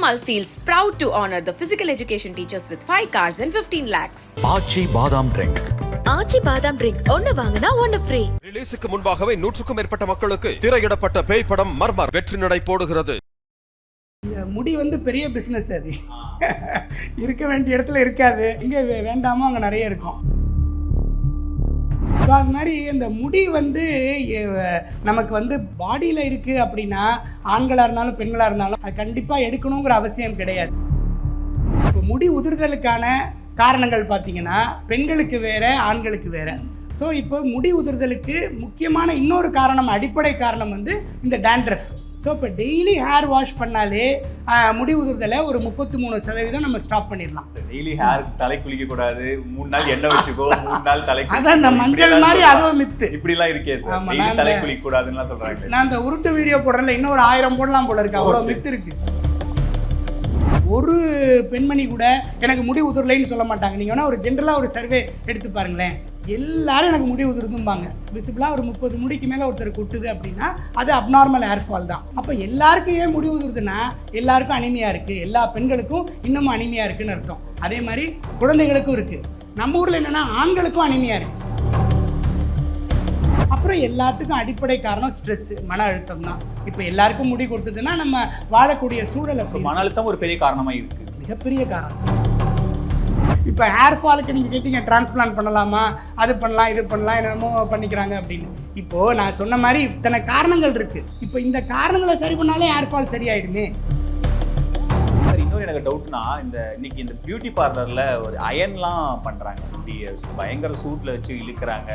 Piramal feels proud to honor the physical education teachers with 5 cars and 15 lakhs. Aachi badam drink Aachi பாதாம் drink ஒன்னு வாங்கினா ஒன்னு free ரிலீஸுக்கு முன்பாகவே நூற்றுக்கும் மேற்பட்ட மக்களுக்கு திரையிடப்பட்ட பேய் படம் மர்மர் வெற்றி நடை போடுகிறது. இந்த முடி வந்து பெரிய பிஸ்னஸ் அது. இருக்க வேண்டிய இடத்துல இருக்காது. எங்கே வே- வேண்டாமோ? அங்கே நிறைய இருக்கும். அது மாதிரி இந்த முடி வந்து நமக்கு வந்து பாடியில் இருக்குது அப்படின்னா ஆண்களாக இருந்தாலும் பெண்களாக இருந்தாலும் அது கண்டிப்பாக எடுக்கணுங்கிற அவசியம் கிடையாது. இப்போ முடி உதிர்தலுக்கான காரணங்கள் பார்த்தீங்கன்னா பெண்களுக்கு வேறு ஆண்களுக்கு வேறு. ஸோ இப்போ முடி உதிர்தலுக்கு முக்கியமான இன்னொரு காரணம் அடிப்படை காரணம் வந்து இந்த டேண்ட்ரஃப் ஸோ இப்போ டெய்லி ஹேர் வாஷ் பண்ணாலே முடி உதிர்தலை ஒரு முப்பத்தி மூணு சதவீதம் நம்ம ஸ்டாப் பண்ணிடலாம். டெய்லி ஹேர் தலை குளிக்க கூடாது மூணு நாள் எண்ணெய் வச்சுக்கோ மூணு நாள் தலை அதான் கூடாது. மஞ்சள் மாதிரி. அதுவும் மித்து இப்படி எல்லாம் இருக்கே சார் டெய்லி தலை குளிக்க கூடாதுன்னு சொல்றாங்க நான் இந்த உருட்டு வீடியோ போடுறேன்ல இன்னொரு ஆயிரம் போடலாம் போல இருக்கு. அவ்வளோ. மித்து இருக்கு. ஒரு பெண்மணி கூட எனக்கு முடி உதிரலைன்னு சொல்ல மாட்டாங்க. நீங்கள் வேணால் ஒரு ஜென்ரலாக ஒரு சர்வே எடுத்து பாருங்களேன். எல்லாரும் எனக்கு முடி உதிர்ந்தும்பாங்க விசிபிளாக ஒரு முப்பது முடிக்கு மேலே ஒருத்தர் கொட்டுது அப்படின்னா அது அப்நார்மல் ஹேர் ஃபால் தான். அப்போ எல்லாருக்கும் ஏன் முடி உதிருதுன்னா எல்லாருக்கும் அனிமையாக இருக்குது எல்லா பெண்களுக்கும் இன்னமும் அனிமையாக இருக்குன்னு அர்த்தம். அதே மாதிரி குழந்தைகளுக்கும் இருக்குது நம்ம ஊரில் என்னென்னா ஆண்களுக்கும் அனிமையாக இருக்குது அப்புறம் எல்லாத்துக்கும் அடிப்படை காரணம் ஸ்ட்ரெஸ் மன அழுத்தம் தான். இப்போ எல்லாருக்கும் முடி கொட்டுதுன்னா நம்ம வாழக்கூடிய சூழல் மன அழுத்தம் ஒரு பெரிய காரணமா இருக்கு. மிகப்பெரிய காரணம். இப்போ ஹேர் ஃபாலுக்கு நீங்கள் கேட்டீங்க டிரான்ஸ்பிளான்ட் பண்ணலாமா? அது பண்ணலாம் இது பண்ணலாம் என்னென்னமோ பண்ணிக்கிறாங்க அப்படின்னு. இப்போது நான் சொன்ன மாதிரி இத்தனை காரணங்கள் இருக்குது இப்போ இந்த காரணங்களை சரி பண்ணாலே ஹேர் ஃபால் சரியாயிடுமே. சார் இன்னொரு எனக்கு டவுட்னா இந்த இன்னைக்கு இந்த பியூட்டி பார்லர்ல ஒரு அயன்லாம் பண்றாங்க. இப்படி பயங்கர சூட்ல வச்சு இழுக்கிறாங்க.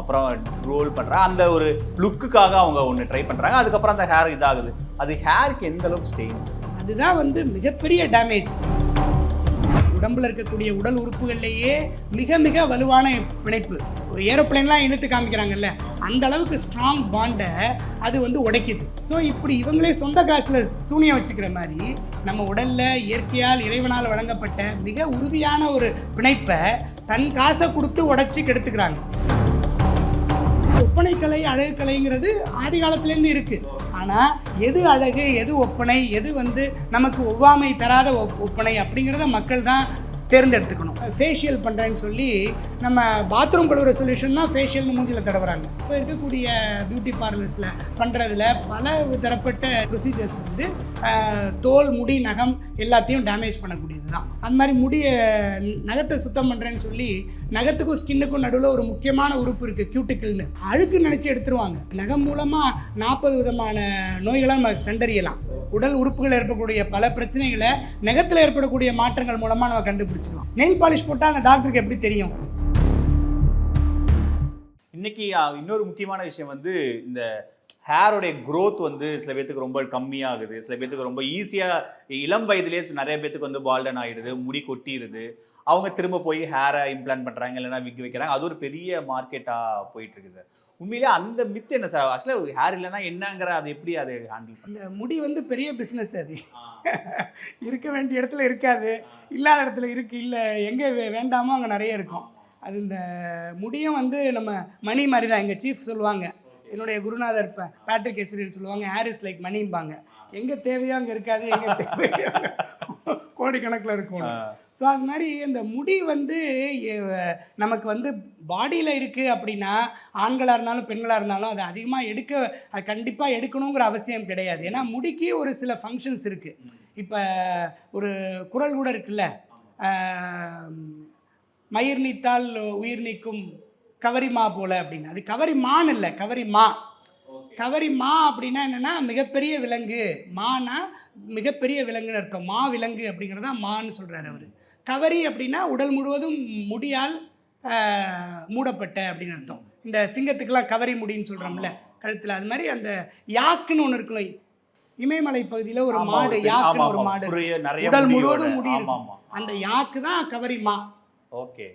அப்புறம் ரோல் பண்றாங்க அந்த ஒரு லுக்குக்காக அவங்க ஒன்று ட்ரை பண்றாங்க. அதுக்கப்புறம் அந்த ஹேர் இதாகுது. அது ஹேருக்கு எந்த அளவுக்கு ஸ்டெயின் அதுதான் வந்து மிகப்பெரிய டேமேஜ் உடம்புல இருக்கக்கூடிய உடல் உறுப்புகள்லேயே மிக மிக வலுவான பிணைப்பு. ஏரோப்ளைன்லாம் இழுத்து காமிக்கிறாங்கல்ல அந்த அளவுக்கு ஸ்ட்ராங் பாண்டை அது வந்து உடைக்குது. ஸோ இப்படி இவங்களே சொந்த காசில் சூனியம் வச்சுக்கிற மாதிரி நம்ம உடலில் இயற்கையால் இறைவனால் வழங்கப்பட்ட மிக உறுதியான ஒரு பிணைப்பை தன் காசை கொடுத்து உடைச்சி கெடுத்துக்கிறாங்க. ஒப்பனைக்கலை அழகுக்கலைங்கிறது ஆதி காலத்துலேருந்து இருக்குது ஆனால் எது அழகு எது ஒப்பனை எது வந்து நமக்கு ஒவ்வாமை தராத ஒப்- ஒப்பனை அப்படிங்கிறத மக்கள் தான் தேர்ந்தெடுத்துக்கணும். ஃபேஷியல் பண்ணுறேன்னு சொல்லி நம்ம பாத்ரூம் கழுவுற சொல்யூஷன் தான் ஃபேஷியல்னு மூஞ்சில் தடவுறாங்க. இப்போ இருக்கக்கூடிய பியூட்டி பார்லர்ஸில் பண்ணுறதுல பல தரப்பட்ட ப்ரொசீஜர்ஸ் வந்து தோல் முடி நகம் எல்லாத்தையும் டேமேஜ் பண்ணக்கூடிய தான். அந்த மாதிரி முடியை நகத்தை சுத்தம் பண்ணுறேன்னு சொல்லி நகத்துக்கும் ஸ்கின்னுக்கும் நடுவில் ஒரு முக்கியமான உறுப்பு இருக்குது கியூட்டிக்கல்னு அழுக்கு நினச்சி எடுத்துருவாங்க. நகம் மூலமாக நாற்பது விதமான நோய்களை நம்ம கண்டறியலாம். உடல் உறுப்புகள் ஏற்படக்கூடிய பல பிரச்சனைகளை நகத்தில் ஏற்படக்கூடிய மாற்றங்கள் மூலமாக நம்ம கண்டுபிடிச்சிக்கலாம். நெயில் பாலிஷ் போட்டால் அந்த டாக்டருக்கு எப்படி தெரியும்? இன்னைக்கு இன்னொரு முக்கியமான விஷயம் வந்து இந்த ஹேரோடைய growth வந்து சில பேத்துக்கு ரொம்ப கம்மியாகுது. சில பேத்துக்கு ரொம்ப ஈஸியாக இளம் வயதிலேயே நிறைய பேத்துக்கு வந்து பால்டன் ஆயிடுது முடி கொட்டிடுது அவங்க திரும்ப போய் ஹேரை இம்ப்ளான்ட் பண்ணுறாங்க இல்லைன்னா விக் வைக்கிறாங்க. அது ஒரு பெரிய மார்க்கெட்டாக போயிட்டு இருக்கு சார் உண்மையிலேயே அந்த மித்து என்ன சார் ஆக்சுவலாக ஹேர் இல்லைன்னா என்னங்கிற அது எப்படி அதை ஹேண்டில் இந்த முடி வந்து பெரிய பிஸ்னஸ் அது. இருக்க வேண்டிய இடத்துல இருக்காது. இல்லாத இடத்துல இருக்கு. இல்லை எங்கே வேண்டாமோ அங்கே நிறைய இருக்கும். அது இந்த முடியும் வந்து நம்ம மணி மாதிரி தான். எங்கள் சீஃப் சொல்லுவாங்க. என்னுடைய குருநாதர் பேட்ரிக் எஸ்வரியன் சொல்லுவாங்க ஹேர் இஸ் லைக் மணிம்பாங்க எங்கே தேவையோ அங்கே இருக்காது எங்கே தேவையோ கோடிக்கணக்கில் இருக்கும் ஸோ அது மாதிரி இந்த முடி வந்து நமக்கு வந்து பாடியில் இருக்குது அப்படின்னா ஆண்களாக இருந்தாலும் பெண்களாக இருந்தாலும் அது அதிகமாக எடுக்க அது கண்டிப்பாக எடுக்கணுங்கிற அவசியம் கிடையாது. ஏன்னா முடிக்கு ஒரு சில ஃபங்க்ஷன்ஸ் இருக்குது இப்போ ஒரு குரல் கூட இருக்குல்ல மயிர் நீத்தால் உயிர் நீக்கும் கவரிமா போல அப்படின்னு. அது கவரி மான் இல்லை கவரி மா கவரி மா அப்படின்னா என்னென்னா மிகப்பெரிய விலங்கு. மானா மிகப்பெரிய விலங்குன்னு அர்த்தம். மா விலங்கு அப்படிங்கிறது மான்னு சொல்கிறாரு அவர். கவரி அப்படின்னா உடல் முழுவதும் முடியால் மூடப்பட்ட அப்படின்னு அர்த்தம். இந்த சிங்கத்துக்கெல்லாம் கவரி முடின்னு சொல்கிறோம்ல கழுத்தில். அது மாதிரி அந்த யாக்குன்னு ஒன்று இருக்குல்ல இமயமலை பகுதியில் ஒரு மாடு யாக்குன்னு ஒரு மாடு. உடல். முழுவதும் முடி இருக்கும். அந்த யாக்கு தான் கவரி மா ஓகே.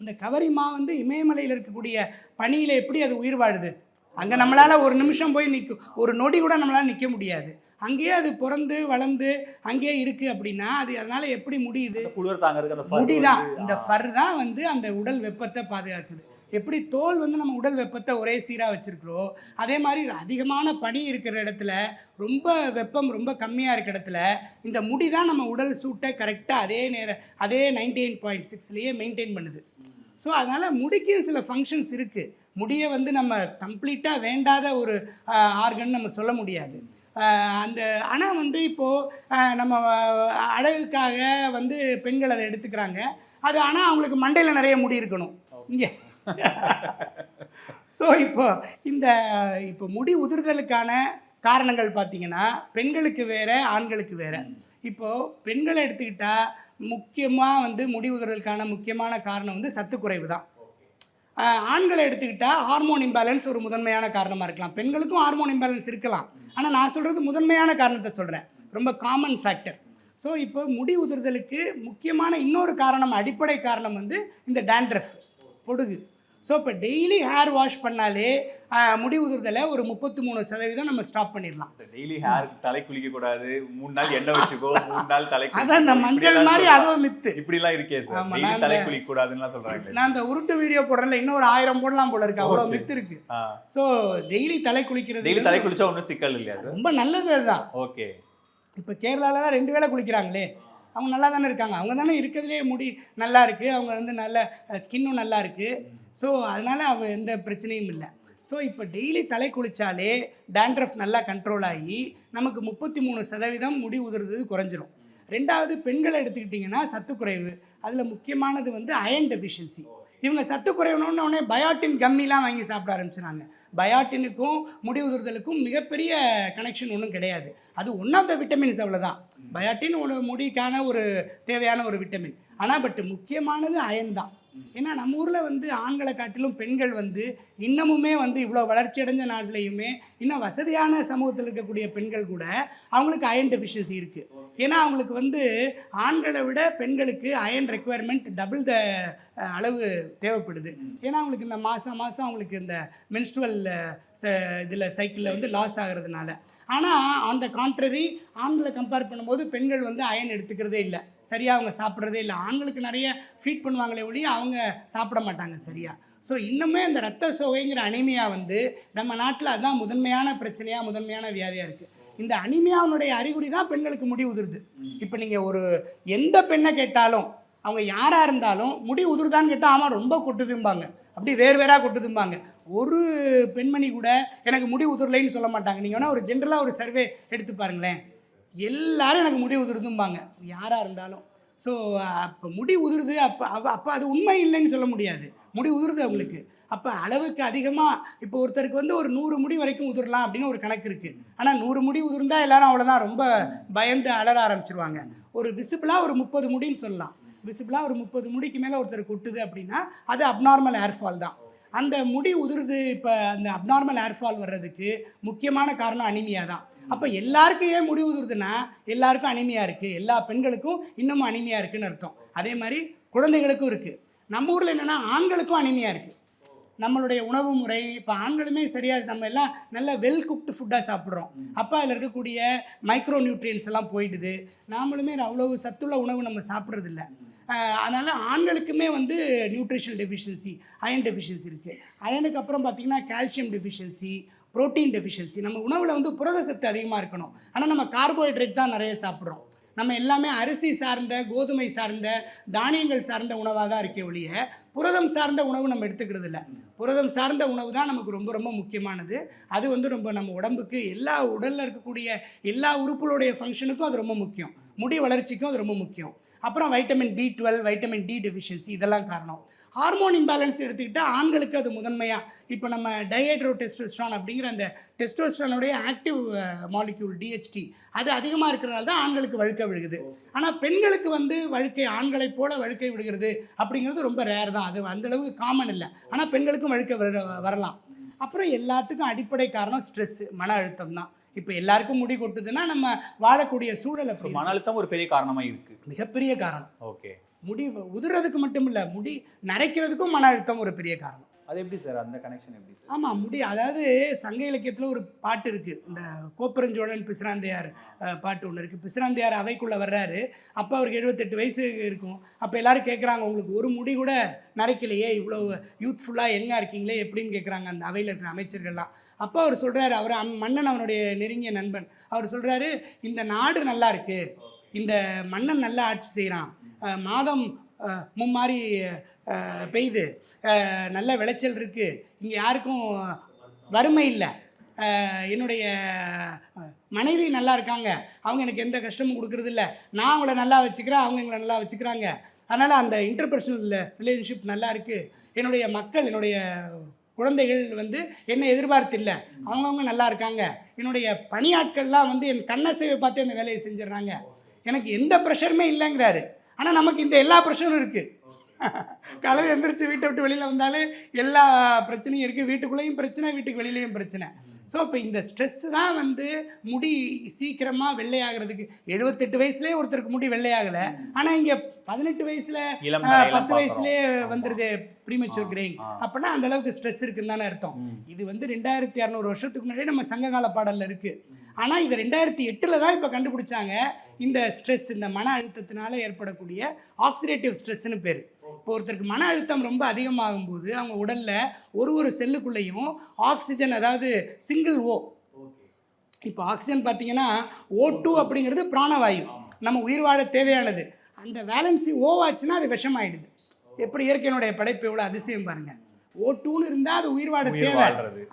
இந்த கவரி மா வந்து இமயமலையில் இருக்கக்கூடிய பனியில் எப்படி அது உயிர் வாழுது? அங்கே நம்மளால் ஒரு நிமிஷம் போய் நிற்கும் ஒரு நொடி கூட நம்மளால் நிற்க முடியாது. அங்கேயே அது பிறந்து வளர்ந்து அங்கேயே இருக்குது அப்படின்னா அது அதனால் எப்படி முடியுது? குளிர் தாங்கிறதுக்கு அந்த fur முடி தான் வந்து, இந்த. ஃபர் தான் வந்து அந்த உடல் வெப்பத்தை பாதுகாக்குது. எப்படி தோல் வந்து நம்ம உடல் வெப்பத்தை ஒரே சீராக வச்சுருக்குறோம் அதே மாதிரி அதிகமான பனி இருக்கிற இடத்துல ரொம்ப வெப்பம் ரொம்ப கம்மியாக இருக்கிற இடத்துல இந்த முடி தான் நம்ம உடல் சூட்டை கரெக்டாக அதே நேர அதே நைன்டி எயிட் பாயிண்ட் சிக்ஸ்லேயே மெயின்டைன் பண்ணுது. ஸோ அதனால் முடிக்கு சில ஃபங்க்ஷன்ஸ் இருக்குது முடியை வந்து நம்ம கம்ப்ளீட்டாக வேண்டாத ஒரு ஆர்கன் நம்ம சொல்ல முடியாது. அந்த ஆனால் வந்து இப்போது நம்ம அழகுக்காக வந்து பெண்கள் அதை எடுத்துக்கிறாங்க. அது ஆனால் அவங்களுக்கு மண்டையில் நிறைய முடி இருக்கணும். இங்கே. ஸோ இப்போ இந்த இப்போ முடி உதிர்தலுக்கான காரணங்கள் பார்த்தீங்கன்னா பெண்களுக்கு வேறு ஆண்களுக்கு வேறு. இப்போது பெண்களை எடுத்துக்கிட்டால் முக்கியமாக வந்து முடி உதிர்தலுக்கான முக்கியமான காரணம் வந்து சத்து குறைவு தான் ஆண்களை எடுத்துக்கிட்டால் ஹார்மோன் இம்பேலன்ஸ் ஒரு முதன்மையான காரணமாக இருக்கலாம். பெண்களுக்கும் ஹார்மோன் இம்பேலன்ஸ் இருக்கலாம். ஆனால் நான் சொல்கிறது முதன்மையான காரணத்தை சொல்கிறேன் ரொம்ப காமன் ஃபேக்டர் ஸோ இப்போ முடி உதிர்தலுக்கு முக்கியமான இன்னொரு காரணம் அடிப்படை காரணம் வந்து இந்த டேண்ட்ரஃப் பொடுகு. ஸோ இப்போ டெய்லி ஹேர் வாஷ் பண்ணாலே முடி உதிர்தலை ஒரு முப்பத்தி மூணு சதவீதம் நம்ம ஸ்டாப் பண்ணிடலாம். டெய்லி ஹேர் தலை குளிக்க கூடாது மூணு நாள் எண்ணெய் வச்சுக்கோ மூணு நாள் தலை அதான் கூடாது. மஞ்சள் மாதிரி. அதுவும் மித்து இப்படி எல்லாம் இருக்கே சார் நான் தலை குளிக்க கூடாதுன்னு சொல்றாங்க. நான் இந்த உருட்டு வீடியோ போடுறேன்ல இன்னும் ஒரு ஆயிரம் போடலாம் போல இருக்கு. அவ்வளோ Okay. மித்து இருக்கு. ஸோ டெய்லி தலை குளிக்கிறது டெய்லி தலை குளிச்சா ஒன்றும் சிக்கல் இல்லையா சார் ரொம்ப நல்லது அதுதான். ஓகே இப்போ கேரளாவில் தான் ரெண்டு வேளை குளிக்கிறாங்களே. அவங்க நல்லா தானே இருக்காங்க. அவங்க தானே இருக்கிறதுலே முடி நல்லா இருக்குது அவங்க வந்து நல்ல ஸ்கின்னும் நல்லா இருக்குது ஸோ அதனால் அவ எந்த பிரச்சனையும் இல்லை. ஸோ இப்போ டெய்லி தலை குளித்தாலே டேண்ட்ரஃப் நல்லா கண்ட்ரோல் ஆகி நமக்கு முப்பத்தி மூணு சதவீதம் முடி உதிர்றது குறைஞ்சிரும். ரெண்டாவது பெண்களை எடுத்துக்கிட்டிங்கன்னா சத்துக்குறைவு அதில் முக்கியமானது வந்து அயன் டெஃபிஷியன்சி இவங்க சத்து சத்துக்குறைவுன்னு உடனே பயாட்டின் கம்மிலாம் வாங்கி சாப்பிட ஆரம்பிச்சினாங்க பயாட்டினுக்கும் முடி உதிர்தலுக்கும் மிகப்பெரிய கனெக்ஷன் ஒன்றும் கிடையாது. அது ஒன் ஆஃப் த விட்டமின்ஸ் அவ்வளோதான் பயாட்டின் ஒரு முடிக்கான ஒரு தேவையான ஒரு விட்டமின் ஆனால் பட் முக்கியமானது அயன் தான். ஏன்னா நம்ம ஊரில் வந்து ஆண்களை காட்டிலும் பெண்கள் வந்து இன்னமுமே வந்து இவ்வளோ வளர்ச்சி அடைஞ்ச நாட்டிலையுமே இன்னும் வசதியான சமூகத்தில் இருக்கக்கூடிய பெண்கள் கூட அவங்களுக்கு அயன் டெஃபிஷியன்சி இருக்குது ஏன்னா அவங்களுக்கு வந்து ஆண்களை விட பெண்களுக்கு அயன் ரெக்குவயர்மெண்ட் டபுள் த அளவு தேவைப்படுது. ஏன்னா அவங்களுக்கு இந்த மாதம் மாதம் அவங்களுக்கு இந்த மென்ஸ்ட்ரல் இதில் சைக்கிளில் வந்து லாஸ் ஆகிறதுனால. ஆனால் அந்த கான்ட்ரரி ஆண்களை கம்பேர் பண்ணும்போது பெண்கள் வந்து அயன் எடுத்துக்கிறதே இல்லை. சரியாக அவங்க சாப்பிட்றதே இல்லை. ஆண்களுக்கு நிறைய ஃபீட் பண்ணுவாங்களே ஒழிய அவங்க சாப்பிட மாட்டாங்க சரியாக ஸோ இன்னுமே இந்த ரத்த சோகைங்கிற அனிமியா வந்து நம்ம நாட்டில் அதுதான் முதன்மையான பிரச்சனையாக முதன்மையான வியாதியாக இருக்குது இந்த அனிமியாவுடைய அறிகுறி தான் பெண்களுக்கு முடி உதிருது. இப்போ நீங்கள் ஒரு எந்த பெண்ணை கேட்டாலும் அவங்க யாராக இருந்தாலும் முடி உதிருதான்னு கேட்டால் ஆமாம் ரொம்ப கொட்டுதும்பாங்க. அப்படி வேறு வேறாக கொட்டுதும்பாங்க. ஒரு பெண்மணி கூட எனக்கு முடி உதிரலைன்னு சொல்ல மாட்டாங்க. நீங்கள் வேணால் ஒரு ஜென்ரலாக ஒரு சர்வே எடுத்து பாருங்களேன். எல்லாரும் எனக்கு முடி உதிருதும்பாங்க. யாராக இருந்தாலும். ஸோ அப்போ முடி உதிருது அப்போ அப்போ அது உண்மை இல்லைன்னு சொல்ல முடியாது. முடி உதிருது அவங்களுக்கு. அப்போ அளவுக்கு அதிகமாக இப்போ ஒருத்தருக்கு வந்து ஒரு நூறு முடி வரைக்கும் உதிரலாம் அப்படின்னு ஒரு கணக்கு இருக்குது ஆனால் நூறு முடி உதிர்ந்தால் எல்லாரும் அவ்வளோதான் ரொம்ப பயந்து அலற ஆரம்பிச்சிருவாங்க. ஒரு விசிபிளாக ஒரு முப்பது முடின்னு சொல்லலாம். விசிபிளாக ஒரு முப்பது முடிக்கு மேலே ஒருத்தர் கொட்டுது அப்படின்னா அது அப்நார்மல் ஏர்ஃபால் தான். அந்த முடி உதிருது இப்போ அந்த அப்நார்மல் ஏர்ஃபால் வர்றதுக்கு முக்கியமான காரணம் அனிமியா தான். அப்போ எல்லாருக்கும் ஏன் முடி உதிருதுன்னா எல்லாருக்கும் அனிமியா இருக்குது எல்லா பெண்களுக்கும் இன்னமும் அனிமியா இருக்குன்னு அர்த்தம். அதே மாதிரி குழந்தைகளுக்கும் இருக்குது நம்ம ஊரில் என்னென்னா ஆண்களுக்கும் அனிமியா இருக்குது நம்மளுடைய உணவு முறை இப்போ ஆண்களுமே சரியாக நம்ம எல்லாம் நல்ல வெல் குக்டு ஃபுட்டாக சாப்பிட்றோம். அப்போ அதில் இருக்கக்கூடிய மைக்ரோ நியூட்ரியன்ஸ் எல்லாம் போயிடுது. நாமளுமே அவ்வளவு சத்துள்ள உணவு நம்ம சாப்பிட்றதில்ல. அதனால் ஆண்களுக்குமே வந்து நியூட்ரிஷனல் டெஃபிஷியன்சி அயன் டெஃபிஷியன்சி இருக்குது அயனுக்கு அப்புறம் பார்த்திங்கன்னா கால்சியம் டெஃபிஷியன்சி புரோட்டீன் டெஃபிஷியன்சி நம்ம உணவில் வந்து புரத சத்து அதிகமாக இருக்கணும். ஆனால் நம்ம கார்போஹைட்ரேட் தான் நிறைய சாப்பிட்றோம். நம்ம எல்லாமே அரிசி சார்ந்த கோதுமை சார்ந்த தானியங்கள் சார்ந்த உணவாக தான் இருக்கே ஒழிய புரதம் சார்ந்த உணவு நம்ம எடுத்துக்கிறது இல்லை. புரதம் சார்ந்த உணவு தான் நமக்கு ரொம்ப ரொம்ப முக்கியமானது. அது வந்து ரொம்ப நம்ம உடம்புக்கு எல்லா உடலில் இருக்கக்கூடிய எல்லா உறுப்புகளுடைய ஃபங்க்ஷனுக்கும் அது ரொம்ப முக்கியம். முடி வளர்ச்சிக்கும் அது ரொம்ப முக்கியம். அப்புறம் vitamin B twelve vitamin D deficiency இதெல்லாம் காரணம். ஹார்மோன் இம்பேலன்ஸ் எடுத்துக்கிட்டால் ஆண்களுக்கு அது முதன்மையாக இப்போ நம்ம டயட்ரோ டெஸ்டோஸ்ட்ரான் அப்படிங்கிற அந்த டெஸ்டோஸ்ட்ரானுடைய ஆக்டிவ் மாலிக்யூல் டிஹெச்டி அது அதிகமாக இருக்கிறனால தான் ஆண்களுக்கு வழுக்க விழுகுது. ஆனால் பெண்களுக்கு வந்து வழுக்கை ஆண்களைப் போல வழுக்கை விடுகிறது அப்படிங்கிறது ரொம்ப ரேர் தான். அது அந்த அளவுக்கு காமன் இல்லை. ஆனால் பெண்களுக்கும் வழுக்க வர- வரலாம். அப்புறம் எல்லாத்துக்கும் அடிப்படை காரணம் ஸ்ட்ரெஸ் மன அழுத்தம் தான். இப்போ எல்லாருக்கும் முடி கொட்டுதுன்னா நம்ம வாழக்கூடிய சூழல் மன அழுத்தம் ஒரு பெரிய காரணமா இருக்கு இருக்கு. மிகப்பெரிய காரணம். ஓகே. முடி உதிர்றதுக்கு மட்டும் இல்லை முடி நரைக்கிறதுக்கும் மன அழுத்தம் ஒரு பெரிய காரணம். அது எப்படி சார்? அந்த கனெக்ஷன் எப்படி சார்? ஆமாம் முடி அதாவது சங்க இலக்கியத்தில் ஒரு பாட்டு இருக்குது இந்த கோப்பரஞ்சோழன் பிசிராந்தையார் பாட்டு ஒன்று இருக்குது பிசிராந்தையார் அவைக்குள்ளே வர்றாரு. அப்போ அவருக்கு எழுபத்தெட்டு வயசு இருக்கும். அப்போ எல்லாரும் கேட்குறாங்க உங்களுக்கு ஒரு முடி கூட நரைக்கலையே இவ்வளோ யூத்ஃபுல்லாக எங்கே இருக்கீங்களே? எப்படின்னு கேட்குறாங்க அந்த அவையில் இருக்கிற அமைச்சர்கள்லாம். அப்போ அவர் சொல்கிறாரு அவர் அம் மன்னன் அவனுடைய நெருங்கிய நண்பன். அவர் சொல்கிறாரு இந்த நாடு நல்லா இருக்கு. இந்த மன்னன் நல்லா ஆட்சி செய்கிறான் மாதம் அஹ், மும்மாரி பெய்து. நல்ல விளைச்சல் இருக்குது இங்கே யாருக்கும் வறுமை இல்லை. என்னுடைய மனைவி நல்லா இருக்காங்க. அவங்க எனக்கு எந்த கஷ்டமும் கொடுக்கறது நான் அவங்கள நல்லா வச்சுக்கிறேன் அவங்க எங்களை நல்லா வச்சுக்கிறாங்க. அதனால் அந்த இன்டர்பர்சனல் ரிலேஷன்ஷிப் நல்லா இருக்குது என்னுடைய மக்கள் என்னுடைய குழந்தைகள் வந்து என்னை எதிர்பார்த்து இல்லை. அவங்கவுங்க நல்லா இருக்காங்க. என்னுடைய பணியாட்கள்லாம் வந்து என் கண்ணசைவை பார்த்து அந்த வேலையை செஞ்சிடுறாங்க. எனக்கு எந்த ப்ரெஷருமே இல்லைங்கிறாரு. ஆனால் நமக்கு இந்த எல்லா ப்ரெஷரும் இருக்குது காலையில் எந்திரிச்சு வீட்டை விட்டு வெளியில் வந்தாலே எல்லா பிரச்சனையும் இருக்குது வீட்டுக்குள்ளேயும் பிரச்சனை வீட்டுக்கு வெளியிலையும் பிரச்சனை. ஸோ இப்போ இந்த ஸ்ட்ரெஸ் தான் வந்து முடி சீக்கிரமாக வெள்ளையாகிறதுக்கு. எழுபத்தெட்டு வயசுலேயே ஒருத்தருக்கு முடி வெள்ளையாகலை. ஆனால் இங்கே பதினெட்டு வயசில் பத்து. வயசுலேயே. வந்துடுது ப்ரீமெச்சூர் கிரேயிங். அப்படின்னா அந்த அளவுக்கு ஸ்ட்ரெஸ் இருக்குன்னு தானே அர்த்தம். இது வந்து ரெண்டாயிரத்தி இரநூறு வருஷத்துக்கு முன்னாடியே நம்ம சங்ககால பாடல்ல இருக்கு. ஆனால் இது ரெண்டாயிரத்தி எட்டில் தான் இப்போ கண்டுபிடிச்சாங்க. இந்த ஸ்ட்ரெஸ் இந்த மன அழுத்தத்தினால ஏற்படக்கூடிய ஆக்சிடேட்டிவ் ஸ்ட்ரெஸ்னு பேர். இப்போ ஒருத்தருக்கு மன அழுத்தம் ரொம்ப அதிகமாகும் போது அவங்க உடல்ல ஒரு ஒரு செல்லுக்குள்ளேயும் ஆக்சிஜன் அதாவது சிங்கிள் ஓ. இப்போ ஆக்சிஜன் பார்த்தீங்கன்னா ஓ டூ அப்படிங்கிறது பிராணவாயு. நம்ம உயிர் வாழ தேவையானது. அந்த வேலன்சி ஓவாச்சுன்னா அது விஷமாயிடுது. எப்படி இயற்கையினுடைய படைப்பு எவ்வளோ அதிசயம் பாருங்க. ஓ டூன்னு இருந்தால் அது உயிர் வாழ தேவை.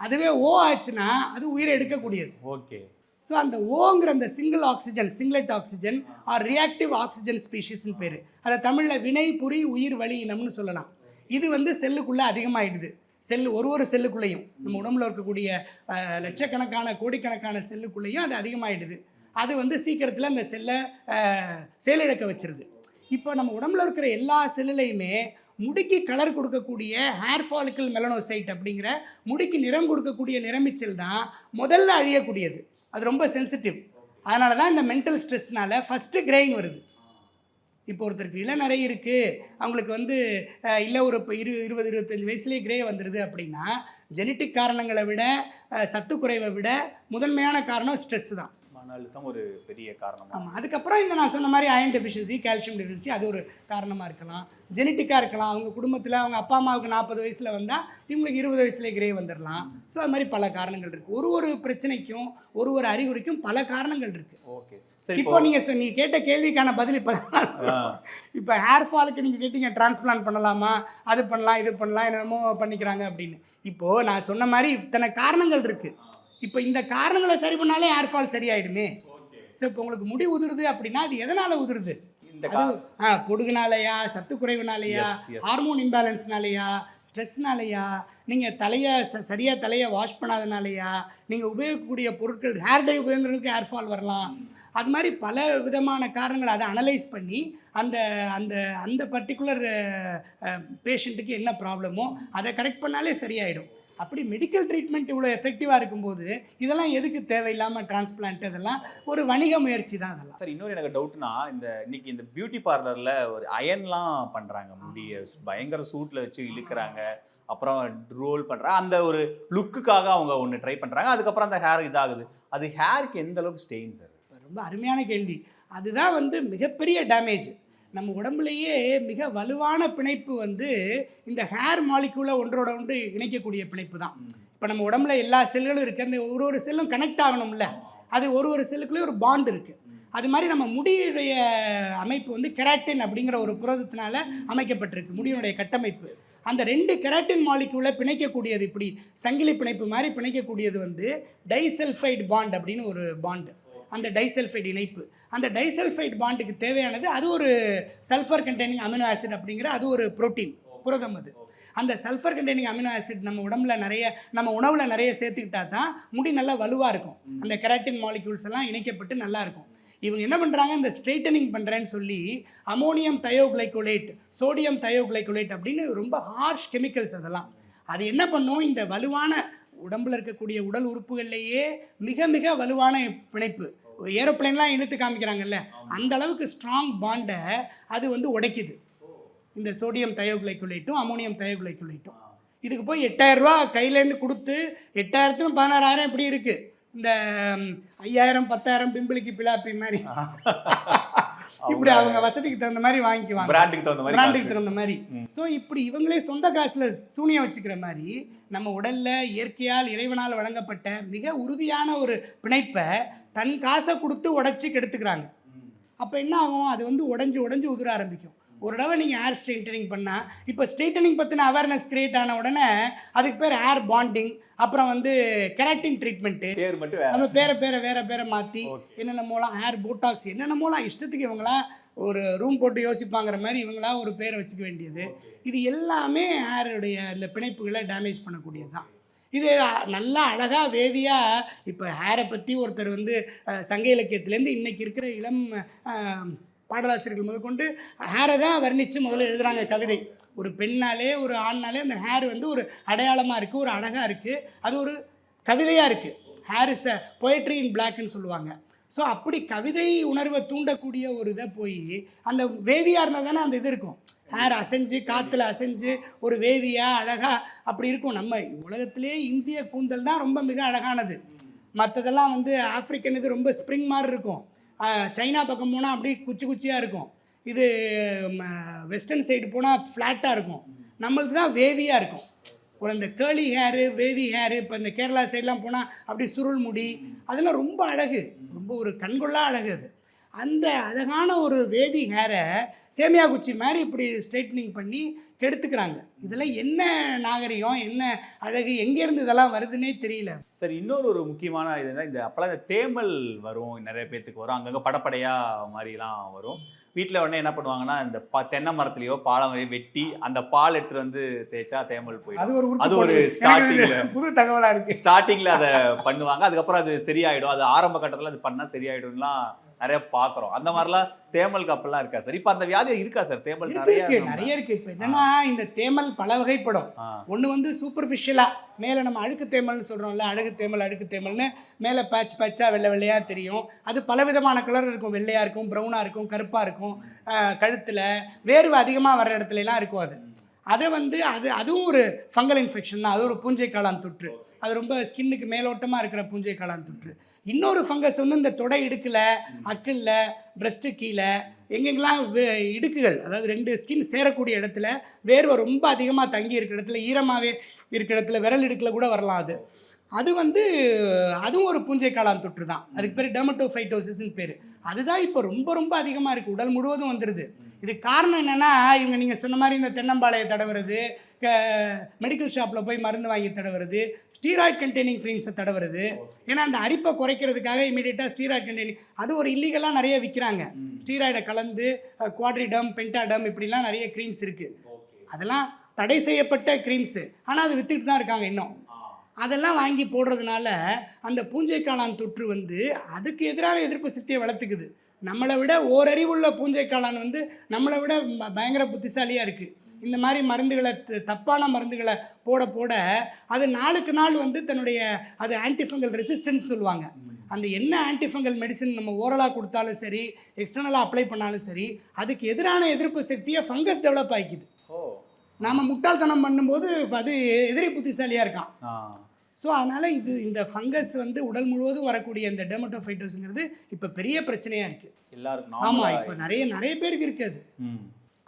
அதுவே ஓ ஆச்சுன்னா அது உயிரை எடுக்கக்கூடியது. ஓகே. ஸோ அந்த ஓங்கிற அந்த single oxygen singlet oxygen or reactive oxygen ஸ்பீஷிஸ்னு பேர். அதை தமிழில் வினை புரி உயிர் வழி இனம்னு சொல்லலாம். இது வந்து செல்லுக்குள்ளே அதிகமாகிடுது செல்லு ஒரு ஒரு செல்லுக்குள்ளேயும். நம்ம உடம்புல இருக்கக்கூடிய லட்சக்கணக்கான கோடிக்கணக்கான செல்லுக்குள்ளேயும் அது அதிகமாகிடுது அது வந்து சீக்கிரத்தில் அந்த செல்லை செயலிழக்க வச்சிருது. இப்போ நம்ம உடம்புல இருக்கிற எல்லா செல்லுலையுமே முடிக்கு கலர் கொடுக்கக்கூடிய ஹேர் ஃபாலிக்கல் மெலனோசைட் அப்படிங்கிற முடிக்கு நிறம் கொடுக்கக்கூடிய நிறமிச்சல் தான் முதல்ல அழியக்கூடியது. அது ரொம்ப சென்சிட்டிவ் அதனால தான் இந்த மென்டல் ஸ்ட்ரெஸ்னால் ஃபஸ்ட்டு கிரேயிங் வருது. இப்போ ஒருத்தருக்கு இளநரை இருக்குது அவங்களுக்கு வந்து இல்லை ஒரு இப்போ இரு இருபது இருபத்தஞ்சி வயசுலேயே கிரே வந்துடுது அப்படின்னா ஜெனட்டிக் காரணங்களை விட சத்து சத்துக்குறைவை விட முதன்மையான காரணம் ஸ்ட்ரெஸ் தான். மன அழுத்தம் ஒரு பெரிய காரணமா ஆமாம் அதுக்கப்புறம் இந்த நான் சொன்ன மாதிரி அயன் டெஃபிஷியன்சி கால்சியம் டெஃபிஷியன்சி அது ஒரு காரணமாக இருக்கலாம். ஜெனட்டிக்காக இருக்கலாம். அவங்க குடும்பத்தில் அவங்க அப்பா அம்மாவுக்கு நாற்பது வயசில் வந்தால் இவங்களுக்கு இருபது வயசுலேயே கிரே வந்துடலாம் ஸோ அது மாதிரி பல காரணங்கள் இருக்குது ஒரு ஒரு பிரச்சனைக்கும் ஒரு ஒரு அறிகுறிக்கும் பல காரணங்கள் இருக்குது ஓகே. சரி இப்போ நீங்க நீங்க கேட்ட கேள்விக்கான பதில் இப்போ ஹேர் ஃபாலுக்கு நீங்க கேட்டீங்க டிரான்ஸ்பிளான்ட் பண்ணலாமா? அது பண்ணலாம் இது பண்ணலாம் என்னென்னமோ பண்ணிக்கிறாங்க அப்படின்னு. இப்போ நான் சொன்ன மாதிரி இத்தனை காரணங்கள் இருக்கு. இப்போ இந்த காரணங்களை சரி பண்ணாலே ஹேர் ஃபால் சரியாயிடுமே. ஸோ இப்போ உங்களுக்கு முடி உதிருது அப்படின்னா அது எதனால உதிருது? இந்த ஆ பொடுகுனாலயா சத்து குறைவுனாலயா. ஹார்மோன் இம்பேலன்ஸ்னாலயா ஸ்ட்ரெஸ்னாலயா நீங்கள் தலையை ச சரியாக தலையை வாஷ் பண்ணாதனாலயா நீங்கள் உபயோகிக்கக்கூடிய பொருட்கள் ஹேர் டை உபயோகங்களுக்கு ஹேர் ஃபால் வரலாம். அது மாதிரி பல விதமான காரணங்கள் அதை அனலைஸ் பண்ணி அந்த அந்த அந்த பர்டிகுலர் பேஷண்ட்டுக்கு என்ன ப்ராப்ளமோ அதை கரெக்ட் பண்ணாலே சரியாயிடும். அப்படி மெடிக்கல் ட்ரீட்மெண்ட் இவ்வளோ எஃபெக்டிவாக இருக்கும்போது இதெல்லாம் எதுக்கு தேவையில்லாமல் டிரான்ஸ்பிளான்ட் இதெல்லாம்? ஒரு வணிக முயற்சி தான் அதெல்லாம் சார் இன்னொரு எனக்கு டவுட்னா இந்த இன்னைக்கு இந்த பியூட்டி பார்லர்ல ஒரு அயன்லாம் பண்றாங்க. முடிய பயங்கர சூட்ல வச்சு இழுக்கிறாங்க. அப்புறம் ரோல் பண்றாங்க அந்த ஒரு லுக்குக்காக அவங்க ஒன்று ட்ரை பண்றாங்க. அதுக்கப்புறம் அந்த ஹேர் இதாகுது. அது ஹேருக்கு எந்த அளவுக்கு ஸ்டெயின் சார்? ரொம்ப அருமையான கேள்வி. அதுதான் வந்து மிகப்பெரிய டேமேஜ் நம்ம உடம்புலேயே மிக வலுவான பிணைப்பு வந்து இந்த ஹேர் மாலிக்யூலை ஒன்றோட ஒன்று இணைக்கக்கூடிய பிணைப்பு தான் இப்போ நம்ம உடம்புல எல்லா செல்களும் இருக்குது அந்த ஒரு ஒரு செல்லும் கனெக்ட் ஆகணும்ல. அது ஒரு ஒரு செல்லுக்குள்ளேயும் ஒரு பாண்ட் இருக்குது அது மாதிரி நம்ம முடியுடைய அமைப்பு வந்து கெராட்டின் அப்படிங்கிற ஒரு புரதத்தினால அமைக்கப்பட்டிருக்கு. முடியினுடைய கட்டமைப்பு. அந்த ரெண்டு கெராட்டின் மாலிக்யூலை பிணைக்கக்கூடியது இப்படி சங்கிலி பிணைப்பு மாதிரி பிணைக்கக்கூடியது வந்து டைசல்ஃபைடு பாண்ட் அப்படின்னு ஒரு பாண்டு அந்த டைசல்ஃபைடு இணைப்பு. அந்த டைசல்ஃபைடு பாண்டுக்கு தேவையானது அது ஒரு சல்ஃபர் கண்டெய்னிங் அமினோ ஆசிட் அப்படிங்கிற அது ஒரு புரோட்டீன் புரதம் அது. அந்த சல்ஃபர் கண்டெய்னிங் அமினோ ஆசிட் நம்ம உடம்புல நிறைய நம்ம உணவில் நிறைய சேர்த்துக்கிட்டா தான் முடி நல்லா வலுவாக இருக்கும். அந்த கெராட்டின் மாலிக்யூல்ஸ் எல்லாம் இணைக்கப்பட்டு நல்லா இருக்கும். இவங்க என்ன பண்ணுறாங்க இந்த ஸ்ட்ரெயிட்டனிங் பண்ணுறேன்னு சொல்லி அமோனியம் தயோக்ளைகோலேட் சோடியம் தயோக்ளைகோலேட் அப்படின்னு ரொம்ப ஹார்ஷ் கெமிக்கல்ஸ் அதெல்லாம். அது என்ன பண்ணும் இந்த வலுவான உடம்புல இருக்கக்கூடிய உடல் உறுப்புகள்லேயே மிக மிக வலுவான பிணைப்பு. ஏரோப்ளேன்லாம் இழுத்து காமிக்கிறாங்கல்ல அந்த அளவுக்கு ஸ்ட்ராங் பாண்டை அது வந்து உடைக்குது. இந்த சோடியம் தயோக்ளைகுலேட்டும் அமோனியம் தயோக்ளைகுலேட்டும் இதுக்கு போய் எட்டாயிரம் ரூபா கையிலேருந்து கொடுத்து எட்டாயிரத்துக்கும் பதினாறாயிரம் இப்படி இருக்குது இந்த ஐயாயிரம் பத்தாயிரம் பிம்பிளிக்கு பிலாப்பி மாதிரி. இப்படி அவங்க வசதிக்கு தகுந்த மாதிரி வாங்கிக்குவாங்க. பிராண்டுக்கு தகுந்த மாதிரி பிராண்டுக்கு. தகுந்த மாதிரி. ஸோ இப்படி இவங்களே சொந்த காசுல சூனியம் வச்சுக்கிற மாதிரி நம்ம உடல்ல இயற்கையால் இறைவனால் வழங்கப்பட்ட மிக உறுதியான ஒரு பிணைப்பை தன் காசை கொடுத்து உடைச்சி கெடுத்துக்கிறாங்க. அப்போ என்ன ஆகும்? அது வந்து உடஞ்சி உடஞ்சி உதிர ஆரம்பிக்கும். ஒரு தடவை நீங்கள் ஹேர் ஸ்ட்ரைட்டனிங் பண்ணால் இப்போ ஸ்ட்ரைட்டனிங் பற்றின அவேர்னஸ் கிரியேட் ஆன உடனே அதுக்கு பேர் ஹேர் பாண்டிங் அப்புறம் வந்து கெராட்டின் ட்ரீட்மெண்ட்டு பேர் மட்டும் நம்ம பேரை பேரை வேற பேரை மாற்றி Okay. என்னென்னமோலாம் ஹேர் போட்டாக்ஸ் என்னென்னமோலாம் இஷ்டத்துக்கு இவங்களாம் ஒரு ரூம் போட்டு யோசிப்பாங்கிற மாதிரி இவங்களா ஒரு பேரை வச்சுக்க வேண்டியது. இது எல்லாமே ஹேருடைய இந்த பிணைப்புகளை டேமேஜ் பண்ணக்கூடியது தான். இது நல்லா அழகாக வேவியாக இப்போ ஹேரை பற்றி ஒருத்தர் வந்து சங்க இலக்கியத்துலேருந்து இன்னைக்கு இருக்கிற இளம் பாடலாசிரியர்கள் முதற்கொண்டு ஹேரை தான் வர்ணித்து முதல்ல எழுதுகிறாங்க கவிதை. ஒரு பெண்ணாலே ஒரு ஆண்னாலே அந்த ஹேர் வந்து ஒரு அடையாளமாக இருக்குது ஒரு அழகாக இருக்குது அது ஒரு கவிதையாக இருக்குது hair is a poetry in பிளாக்னு சொல்லுவாங்க. ஸோ அப்படி கவிதை உணர்வை தூண்டக்கூடிய ஒரு இதை போய் அந்த வேவியாக இருந்தால் தானே அந்த இது இருக்கும். ஹேர் அசைஞ்சு காற்றுல அசைஞ்சு ஒரு வேவியாக அழகாக அப்படி இருக்கும். நம்ம உலகத்திலே இந்திய கூந்தல் தான் ரொம்ப மிக அழகானது. மற்றதெல்லாம் வந்து ஆப்பிரிக்கன் இது ரொம்ப ஸ்ப்ரிங் மாதிரி இருக்கும். சைனா பக்கம் போனால் அப்படியே குச்சி குச்சியாக இருக்கும். இது வெஸ்டர்ன் சைடு போனால் ஃப்ளாட்டாக இருக்கும். நம்மளுக்கு தான் வேவியாக இருக்கும். ஒரு இந்த கேர்லி ஹேரு வேவி ஹேரு இப்போ இந்த கேரளா சைட்லாம் போனால் அப்படி சுருள் முடி அதெல்லாம் ரொம்ப அழகு. ரொம்ப ஒரு கண்கொள்ளா அழகு அது. அந்த அழகான ஒரு வேவி ஹேரை சேமியா குச்சி மாதிரி இப்படி ஸ்ட்ரைட்னிங் பண்ணி கெடுத்துக்கிறாங்க. இதெல்லாம் என்ன நாகரிகம் என்ன அழகு எங்கேருந்து இதெல்லாம் வருதுன்னே தெரியல. சரி இன்னொரு ஒரு முக்கியமான இதுனா இந்த அப்பெல்லாம் இந்த தேமல் வரும் நிறைய பேத்துக்கு வரும். அங்கங்க படப்படையா மாதிரிலாம் வரும். வீட்டில் உடனே என்ன பண்ணுவாங்கன்னா இந்த ப தென்னை மரத்துலயோ பாலை மாதிரியோ வெட்டி அந்த பால் எடுத்துட்டு வந்து தேய்ச்சா தேமல் போயிடும். அது ஒரு அது ஒரு. இது புது தகவலா இருக்கு. ஸ்டார்டிங்ல அதை பண்ணுவாங்க. அதுக்கப்புறம் அது சரியாயிடும். அது ஆரம்ப கட்டத்துல அது பண்ணா சரியாயிடும்லாம் நிறைய பாக்குறோம். அந்த மாதிரிலாம் தேமல் கப்பல்லாம் இருக்கா சார்? இப்ப அந்த வியாதி இருக்கா சார்? தேமல் நிறைய நிறைய இருக்கு. இப்போ என்னன்னா இந்த தேமல் பல வகைப்படும். ஒன்று வந்து சூப்பர்ஃபிஷியலாக மேலே நம்ம அழுக்கு தேமல்னு சொல்கிறோம்ல அழகு தேமல் அழுக்கு தேமல்னு மேலே பேட்ச் பேட்சாக வெள்ளை வெள்ளையாக தெரியும். அது பலவிதமான கலர் இருக்கும். வெள்ளையாக இருக்கும் ப்ரௌனாக இருக்கும் கருப்பாக இருக்கும். கழுத்தில் வேர்வை அதிகமாக வர்ற இடத்துல எல்லாம் இருக்கும் அது. அதை வந்து அது அதுவும் ஒரு ஃபங்கல் இன்ஃபெக்ஷன் தான். அது ஒரு பூஞ்சை காளான் தொற்று. அது ரொம்ப ஸ்கின்னுக்கு மேலோட்டமாக இருக்கிற பூஞ்சை காளான் தொற்று. இன்னொரு ஃபங்கஸ் வந்து இந்த தொடை இடுக்கில் அக்கிளில் பிரஸ்ட்டு கீழே எங்கெங்கெல்லாம் இடுக்குகள் அதாவது ரெண்டு ஸ்கின் சேரக்கூடிய இடத்துல வேர்வை ரொம்ப அதிகமாக தங்கி இருக்கிற இடத்துல ஈரமாகவே இருக்கிற இடத்துல விரல் இடுக்கில் கூட வரலாம் அது. அது வந்து அதுவும் ஒரு பூஞ்சை காளான் தொற்று தான் அதுக்கு பேர் டெமட்டோஃபைட்டோசிஸ்னு பேர். அதுதான் இப்போ ரொம்ப ரொம்ப அதிகமாக இருக்குது உடல் முழுவதும் வந்துடுது இது காரணம் என்னென்னா இவங்க நீங்கள் சொன்ன மாதிரி இந்த தென்னம்பாளையை தடவுறது மெடிக்கல் ஷாப்பில் போய் மருந்து வாங்கி தடவுறது ஸ்டீராய்ட் கண்டெய்னிங் க்ரீம்ஸை தடவுறது. ஏன்னா அந்த அரிப்பை குறைக்கிறதுக்காக இமீடியட்டாக ஸ்டீராய்ட் கண்டெய்னிங் அது ஒரு இல்லீகலாக நிறைய விற்கிறாங்க ஸ்டீராய்டை கலந்து குவாட்ரிடம் பென்டாடம் இப்படிலாம் நிறைய க்ரீம்ஸ் இருக்குது அதெல்லாம் தடை செய்யப்பட்ட க்ரீம்ஸு ஆனால் அது வித்துக்கிட்டு தான் இருக்காங்க இன்னும். அதெல்லாம் வாங்கி போடுறதுனால அந்த பூஞ்சை காளான் தொற்று வந்து அதுக்கு எதிரான எதிர்ப்பு சக்தியை வளர்த்துக்குது. நம்மளை விட ஓரறிவுள்ள பூஞ்சை காளான் வந்து நம்மளை விட பயங்கர புத்திசாலியாக இருக்குது இந்த மாதிரி மருந்துகளை தப்பான மருந்துகளை போட போட அது நாளுக்கு நாள் வந்து தன்னுடைய அது ஆன்டிஃபங்கல் ரெசிஸ்டன்ஸ் சொல்லுவாங்க. அந்த என்ன ஆன்டிஃபங்கல் மெடிசன் நம்ம ஓரலாக கொடுத்தாலும் சரி எக்ஸ்டர்னலாக அப்ளை பண்ணாலும் சரி அதுக்கு எதிரான எதிர்ப்பு சக்தியை ஃபங்கஸ் டெவலப் ஆகிக்குது நாம் முட்டாள்தனம் பண்ணும்போது அது எதிரி புத்திசாலியாக இருக்கான். ஸோ அதனால் இது இந்த ஃபங்கஸ் வந்து உடல் முழுவதும் வரக்கூடிய இந்த டெமட்டோஃபைட்டோஸுங்கிறது இப்போ பெரிய பிரச்சனையாக இருக்குது எல்லாருக்கும் ஆமாம் இப்போ நிறைய நிறைய பேருக்கு இருக்குது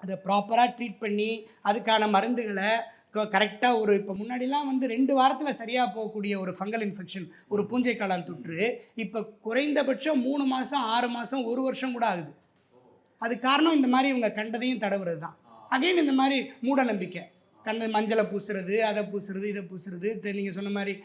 அது. ப்ராப்பராக ட்ரீட் பண்ணி அதுக்கான மருந்துகளை கரெக்டாக ஒரு இப்போ முன்னாடிலாம் வந்து ரெண்டு வாரத்தில் சரியாக போகக்கூடிய ஒரு ஃபங்கல் இன்ஃபெக்ஷன் ஒரு பூஞ்சை காளான் தொற்று. இப்போ குறைந்தபட்சம் மூணு மாதம் ஆறு மாதம் ஒரு வருஷம் கூட ஆகுது. அது காரணம் இந்த மாதிரி இவங்க கண்டதையும் தடவுறது தான் அகைன் இந்த மாதிரி மூட நம்பிக்கை. கண்ட மஞ்சளை பூசுறது அதை பூசுறது இதை பூசுறது நீங்கள் சொன்ன மாதிரி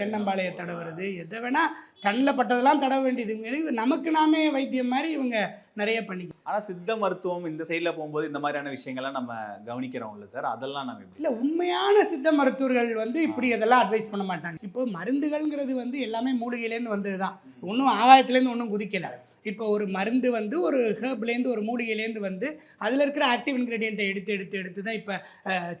தென்னம்பாளையை தடவுறது எதை வேணால் கண்ணில் பட்டதெல்லாம் தடவ வேண்டியது நமக்கு நாமே வைத்தியம் மாதிரி இவங்க நிறைய பண்ணிக்க ஆனா சித்த மருத்துவம் இந்த சைடுல போகும்போது இந்த மாதிரியான விஷயங்கள்லாம் நம்ம கவனிக்கிறோம்ல சார்? அதெல்லாம் நம்ம இல்லை உண்மையான சித்த மருத்துவர்கள் வந்து இப்படி இதெல்லாம் அட்வைஸ் பண்ண மாட்டாங்க. இப்போ மருந்துகள்ங்கிறது வந்து எல்லாமே மூலிகையிலேருந்து வந்தது தான் ஒன்றும் ஆகாயத்துலேருந்து ஒன்றும் குதிக்கலை. இப்போ ஒரு மருந்து வந்து ஒரு ஹேர்ப்லேருந்து ஒரு மூலிகையிலேருந்து வந்து அதில் இருக்கிற ஆக்டிவ் இன்க்ரீடியண்ட்டை எடுத்து எடுத்து எடுத்து தான் இப்போ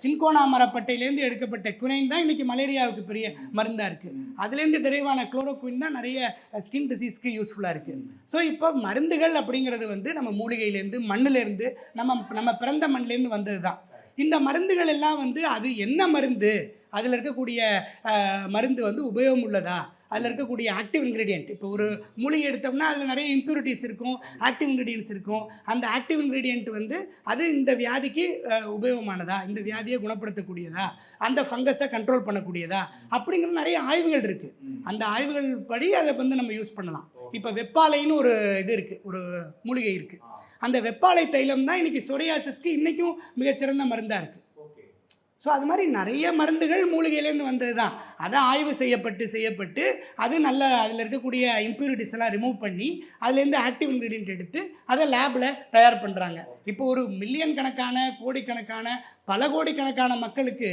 சின்கோனா மரப்பட்டையிலேருந்து எடுக்கப்பட்ட குனைன் தான் இன்றைக்கி மலேரியாவுக்கு பெரிய மருந்தாக இருக்குது அதுலேருந்து டெரைவான குளோரோக்வின் தான் நிறைய ஸ்கின் டிசீஸ்க்கு யூஸ்ஃபுல்லாக இருக்குது ஸோ இப்போ மருந்துகள் அப்படிங்கிறது வந்து நம்ம மூலிகையிலேருந்து மண்ணுலேருந்து நம்ம நம்ம பிறந்த மண்ணிலேருந்து வந்தது தான். இந்த மருந்துகள் எல்லாம் வந்து அது என்ன மருந்து? அதில் இருக்கக்கூடிய மருந்து வந்து உபயோகம் உள்ளதா? அதில் இருக்கக்கூடிய ஆக்டிவ் இன்க்ரீடியன்ட் இப்போ ஒரு மூலிகை எடுத்தோம்னா அதில் நிறைய இம்ப்யூரிட்டிஸ் இருக்கும் ஆக்டிவ் இன்க்ரீடியன்ஸ் இருக்கும். அந்த ஆக்டிவ் இன்க்ரீடியன்ட் வந்து அது இந்த வியாதிக்கு உபயோகமானதா? இந்த வியாதியை குணப்படுத்தக்கூடியதா? அந்த ஃபங்கஸை கண்ட்ரோல் பண்ணக்கூடியதா? அப்படிங்கிற நிறைய ஆய்வுகள் இருக்குது அந்த ஆய்வுகள் படி அதை வந்து நம்ம யூஸ் பண்ணலாம். இப்போ வெப்பாலைன்னு ஒரு இது இருக்குது ஒரு மூலிகை இருக்குது அந்த வெப்பாலை தைலம் தான் இன்னைக்கு சொரியாசிஸ்க்கு இன்றைக்கும் மிகச்சிறந்த மருந்தாக இருக்குது ஸோ அது மாதிரி நிறைய மருந்துகள் மூலிகையிலேருந்து வந்தது தான் அதை ஆய்வு செய்யப்பட்டு செய்யப்பட்டு அது நல்ல அதில் இருக்கக்கூடிய இம்ப்யூரிட்டிஸ் எல்லாம் ரிமூவ் பண்ணி அதுலேருந்து ஆக்டிவ் இன்க்ரீடியன்ட் எடுத்து அதை லேபில் தயார் பண்ணுறாங்க இப்போ ஒரு மில்லியன் கணக்கான கோடிக்கணக்கான பல கோடிக்கணக்கான மக்களுக்கு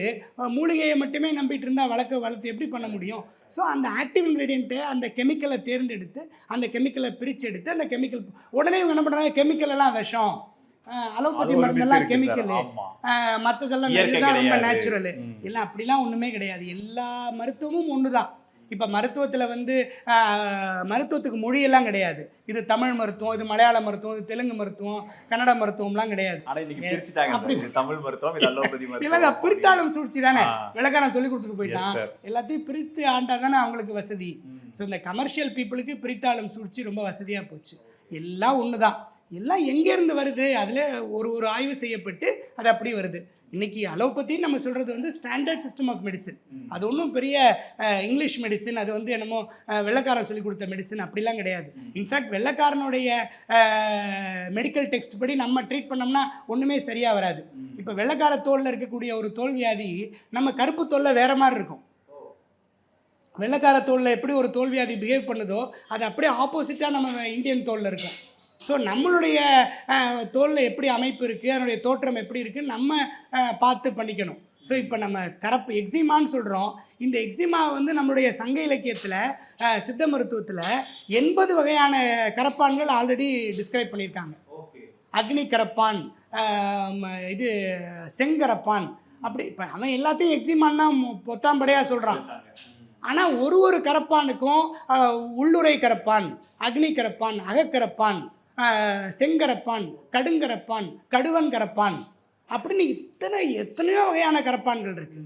மூலிகையை மட்டுமே நம்பிட்டு இருந்தால் வளர்க்க வளர்த்து எப்படி பண்ண முடியும்? ஸோ அந்த ஆக்டிவ் இன்க்ரீடியண்ட்டை அந்த கெமிக்கலை தேர்ந்தெடுத்து அந்த கெமிக்கலை பிரித்து எடுத்து அந்த கெமிக்கல் உடனே இவங்க என்ன பண்ணுறாங்க கெமிக்கல் எல்லாம் விஷம். அலோபதி மருந்தெல்லாம் கெமிக்கல். மற்றதெல்லாம் இதுதான் ரொம்ப. நேச்சுரலு. இல்லை அப்படிலாம் ஒன்றுமே கிடையாது. எல்லா மருத்துவமும் ஒன்று தான் இப்போ மருத்துவத்தில் வந்து மருத்துவத்துக்கு மொழியெல்லாம் கிடையாது. இது தமிழ் மருத்துவம் இது மலையாள மருத்துவம் இது தெலுங்கு மருத்துவம் கன்னட மருத்துவம்லாம் கிடையாது. தமிழ் மருத்துவம் இல்லைங்க பிரித்தாளும் சூழ்ச்சி தானே? ஆ. விளக்காரன் சொல்லி கொடுத்துட்டு போயிட்டான். எல்லாத்தையும் பிரித்து ஆண்டா தானே அவங்களுக்கு வசதி. ஸோ இந்த கமர்ஷியல் பீப்புளுக்கு பிரித்தாளும் சூழ்ச்சி ரொம்ப வசதியாக போச்சு. எல்லாம் ஒன்று தான் எல்லாம் எங்கேருந்து வருது? அதில் ஒரு ஒரு ஆய்வு செய்யப்பட்டு அது அப்படி வருது. இன்னைக்கு அலோபதின்னு நம்ம சொல்கிறது வந்து ஸ்டாண்டர்ட் சிஸ்டம் ஆஃப் மெடிசன். அது ஒன்றும் பெரிய இங்கிலீஷ் மெடிசன் அது வந்து என்னமோ வெள்ளைக்காரன் சொல்லி கொடுத்த மெடிசன் அப்படிலாம் கிடையாது. இன்ஃபேக்ட் வெள்ளைக்காரனுடைய மெடிக்கல் டெக்ஸ்ட் படி நம்ம ட்ரீட் பண்ணோம்னா ஒன்றுமே சரியாக வராது. இப்போ வெள்ளைக்கார தோலில் இருக்கக்கூடிய ஒரு தோல் வியாதி நம்ம கருப்பு தோலில் வேற மாதிரி இருக்கும். வெள்ளைக்கார தோலில் எப்படி ஒரு தோல் வியாதி பிஹேவ் பண்ணுதோ அது அப்படியே ஆப்போசிட்டாக நம்ம இந்தியன் தோலில் இருக்கும். ஸோ நம்மளுடைய தோலில் எப்படி அமைப்பு இருக்குது அதனுடைய தோற்றம் எப்படி இருக்குன்னு நம்ம பார்த்து பண்ணிக்கணும். ஸோ இப்போ நம்ம கரப்பு எக்ஸிமான்னு சொல்கிறோம் இந்த எக்ஸிமா வந்து நம்மளுடைய சங்க இலக்கியத்தில் சித்த மருத்துவத்தில் எண்பது வகையான கரப்பான்கள் ஆல்ரெடி டிஸ்கிரைப் பண்ணியிருக்காங்க. அக்னி கரப்பான் இது செங்கரப்பான். அப்படி இப்போ அவன் எல்லாத்தையும் எக்ஸிமான்னா பொத்தாம்படையாக சொல்கிறான் ஆனால் ஒரு ஒரு கரப்பானுக்கும் ஆஹ், உள்ளுறை கரப்பான் அக்னி கரப்பான் அகக்கரப்பான் செங்கரப்பான் கடுங்கரப்பான் கடுவன் கரப்பான் அப்படின்னு இத்தனை எத்தனையோ வகையான கரப்பான்கள் இருக்கு.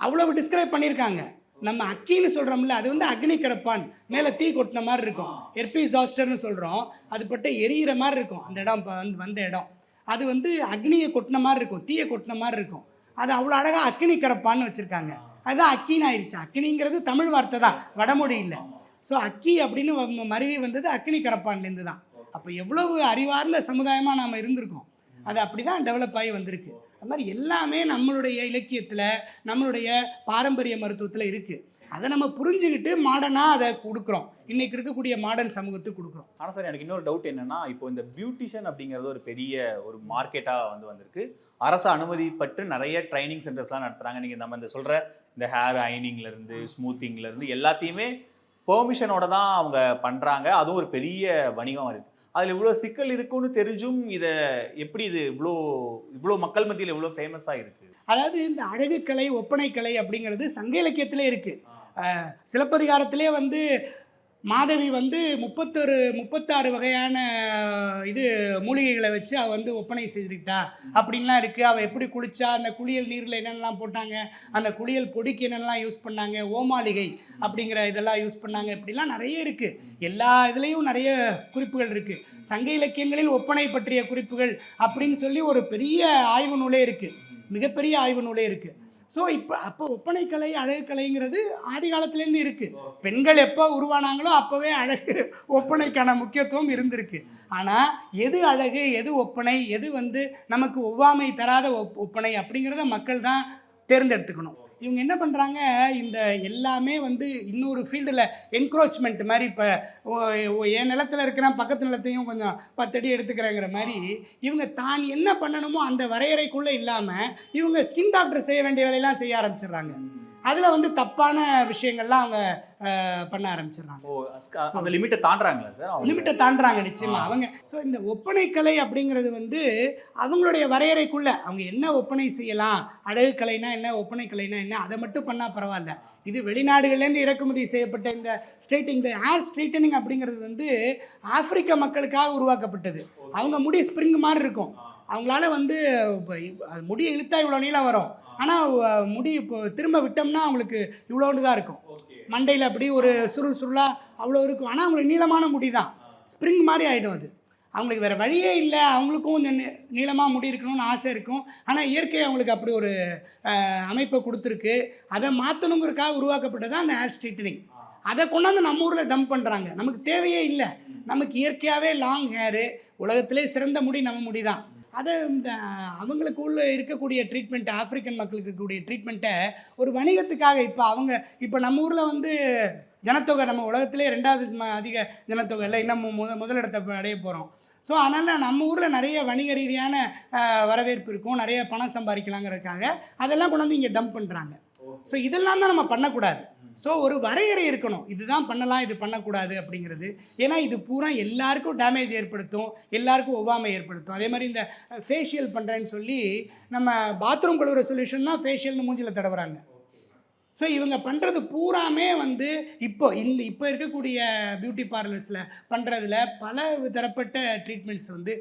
அவ்வளவு டிஸ்கிரைப் பண்ணியிருக்காங்க. நம்ம அக்கின்னு சொல்கிறோம்ல அது வந்து அக்னி கரப்பான். மேலே தீ கொட்டின மாதிரி இருக்கும். எர்பிசாஸ்டர்னு சொல்கிறோம் அது பட்ட எரியிற மாதிரி இருக்கும். அந்த இடம் வந்து வந்த இடம். அது வந்து அக்னியை கொட்டின மாதிரி இருக்கும். தீயை கொட்டின மாதிரி இருக்கும். அது அவ்வளோ அழகாக அக்னி கரப்பான்னு வச்சுருக்காங்க. அதுதான் அக்கின்னு ஆயிடுச்சு அக்கினிங்கிறது தமிழ் வார்த்தை தான். வடமொழி இல்லை. ஸோ அக்கி அப்படின்னு மருவி வந்தது அக்னி கரப்பான்லேருந்து தான். அப்போ எவ்வளவு அறிவார்ந்த சமுதாயமாக நாம் இருந்திருக்கோம். அது அப்படி தான் டெவலப் ஆகி வந்திருக்கு. அது மாதிரி எல்லாமே நம்மளுடைய இலக்கியத்தில் நம்மளுடைய பாரம்பரிய மருத்துவத்தில் இருக்குது அதை நம்ம புரிஞ்சுக்கிட்டு மாடர்னாக அதை கொடுக்குறோம். இன்னைக்கு இருக்கக்கூடிய மாடர்ன் சமூகத்துக்கு கொடுக்குறோம். ஆனால் சார் எனக்கு இன்னொரு டவுட் என்னென்னா இப்போ இந்த பியூட்டிஷியன் அப்படிங்கிறது ஒரு பெரிய ஒரு மார்க்கெட்டாக வந்து வந்திருக்கு. அரசு அனுமதி பட்டு நிறைய ட்ரைனிங் சென்டர்ஸ்லாம் நடத்துகிறாங்க நீங்கள் நம்ம இந்த சொல்கிற இந்த ஹேர் அயனிங்லேருந்து ஸ்மூத்திங்லேருந்து எல்லாத்தையுமே பெர்மிஷனோட தான் அவங்க பண்ணுறாங்க அதுவும் ஒரு பெரிய வணிகம் இருக்கு. அதுல இவ்வளவு சிக்கல் இருக்குன்னு தெரிஞ்சும் இதை எப்படி இது இவ்வளோ இவ்வளோ மக்கள் மத்தியில் இவ்வளோ ஃபேமஸா இருக்கு? அதாவது இந்த அழகுக்கலை ஒப்பனைக்கலை அப்படிங்கிறது சங்க இலக்கியத்திலே இருக்குது சிலப்பதிகாரத்திலே வந்து மாதவி வந்து முப்பத்தொரு முப்பத்தாறு வகையான இது மூலிகைகளை வச்சு அவள் வந்து ஒப்பனை செய்துக்கிட்டா. அப்படின்லாம் இருக்குது அவள் எப்படி குளிச்சா அந்த குளியல் நீரில் என்னென்னலாம் போட்டாங்க அந்த குளியல் பொடிக்கு என்னென்னலாம் யூஸ் பண்ணாங்க ஓமாளிகை அப்படிங்கிற இதெல்லாம் யூஸ் பண்ணாங்க இப்படிலாம் நிறைய இருக்குது எல்லா இதுலேயும் நிறைய குறிப்புகள் இருக்குது சங்க இலக்கியங்களில் ஒப்பனை பற்றிய குறிப்புகள் அப்படின்னு சொல்லி ஒரு பெரிய ஆய்வு நூலே இருக்குது மிகப்பெரிய ஆய்வு நூலே இருக்குது ஸோ இப்போ அப்போ ஒப்பனைக்கலை அழகுக்கலைங்கிறது ஆதி காலத்துலேருந்து இருக்குது பெண்கள் எப்போ உருவானாங்களோ அப்போவே அழகு ஒப்பனைக்கான முக்கியத்துவம் இருந்திருக்கு. ஆனால் எது அழகு எது ஒப்பனை எது வந்து நமக்கு ஒவ்வாமை தராத ஒப் ஒப்பனை அப்படிங்கிறத மக்கள் தான் தேர்ந்தெடுத்துக்கணும். இவங்க என்ன பண்ணுறாங்க இந்த எல்லாமே வந்து இன்னொரு ஃபீல்டில் என்க்ரோச்மெண்ட் மாதிரி இப்போ என் நிலத்தில் இருக்கிற பக்கத்து நிலத்தையும் கொஞ்சம் பத்தடி எடுத்துக்கிறேங்கிற மாதிரி இவங்க தான் என்ன பண்ணணுமோ அந்த வரையறைக்குள்ளே இல்லாமல் இவங்க ஸ்கின் டாக்டர் செய்ய வேண்டிய வேலையெல்லாம் செய்ய ஆரம்பிச்சிடுறாங்க. அதில் வந்து தப்பான விஷயங்கள்லாம் அவங்க பண்ண ஆரம்பிச்சிடுறாங்க. ஓ அந்த லிமிட்டை தாண்டுறாங்களா சார்? லிமிட்டை தாண்டுறாங்க நிச்சயமா. அவங்க ஸோ இந்த ஒப்பனைக்கலை அப்படிங்கிறது வந்து அவங்களுடைய வரையறைக்குள்ள அவங்க என்ன ஒப்பனை செய்யலாம் அழகு கலைனா என்ன ஒப்பனை கலைனா என்ன அதை மட்டும் பண்ணால் பரவாயில்ல. இது வெளிநாடுகள்லேருந்து இறக்குமதி செய்யப்பட்ட இந்த ஸ்ட்ரெயிட்டிங் இந்த ஹேர் ஸ்ட்ரெயிட்டனிங் அப்படிங்கிறது வந்து ஆப்பிரிக்க மக்களுக்காக உருவாக்கப்பட்டது. அவங்க முடி ஸ்ப்ரிங் மாதிரி இருக்கும். அவங்களால வந்து முடி இழுத்தா இவ்வளோ நீளம் வரும். ஆனால் முடி இப்போ திரும்ப விட்டோம்னா அவங்களுக்கு இவ்வளோண்டு தான் இருக்கும். மண்டையில் அப்படி ஒரு சுருள் சுருளாக அவ்வளோ இருக்கும். ஆனால் அவங்களுக்கு நீளமான முடி தான். ஸ்ப்ரிங் மாதிரி ஆகிடும் அது. அவங்களுக்கு வேறு வழியே இல்லை. அவங்களுக்கும் இந்த நீளமாக முடி இருக்கணும்னு ஆசை இருக்கும். ஆனால் இயற்கை அவங்களுக்கு அப்படி ஒரு அமைப்பை கொடுத்துருக்கு. அதை மாற்றணுங்கிறக்காக உருவாக்கப்பட்டது தான் அந்த ஹேர் ஸ்ட்ரைட்டனிங் அதை கொண்டாந்து நம்ம ஊரில் டம்ப் பண்ணுறாங்க நமக்கு தேவையே இல்லை. நமக்கு இயற்கையாகவே லாங் ஹேரு உலகத்திலே சிறந்த முடி நம்ம முடி தான். அதை இந்த அவங்களுக்குள்ள இருக்கக்கூடிய ட்ரீட்மெண்ட் ஆப்பிரிக்கன் மக்களுக்கு இருக்கக்கூடிய ட்ரீட்மெண்ட்டை ஒரு வணிகத்துக்காக இப்போ அவங்க இப்போ நம்ம ஊரில் வந்து ஜனத்தொகை நம்ம உலகத்திலே ரெண்டாவது அதிக ஜனத்தொகை இல்லை. இன்னும் முத முதலிடத்தை அடைய போகிறோம் ஸோ அதனால் நம்ம ஊரில் நிறைய வணிக ரீதியான வரவேற்பு இருக்கும். நிறைய பணம் சம்பாதிக்கலாங்கிறதுக்காக அதெல்லாம் கொண்டாந்து இங்கே டம்ப் பண்ணுறாங்க ஸோ இதெல்லாம் தான் நம்ம பண்ணக்கூடாது. ஸோ ஒரு வரையறை இருக்கணும். இதுதான் பண்ணலாம் இது பண்ணக்கூடாது அப்படிங்கிறது. ஏன்னா இது பூரா எல்லாருக்கும் டேமேஜ் ஏற்படுத்தும். எல்லாருக்கும் ஒவ்வாமை ஏற்படுத்தும். அதே மாதிரி இந்த ஃபேஷியல் பண்ணுறேன்னு சொல்லி நம்ம பாத்ரூம் கழுவுற சொல்யூஷன் தான் ஃபேஷியல்னு மூஞ்சில் தடவுறாங்க. ஸோ இவங்க பண்ணுறது பூராமே வந்து இப்போ இந்த இப்போ இருக்கக்கூடிய பியூட்டி பார்லர்ஸில் பண்ணுறதுல பல தரப்பட்ட ட்ரீட்மெண்ட்ஸ் வந்து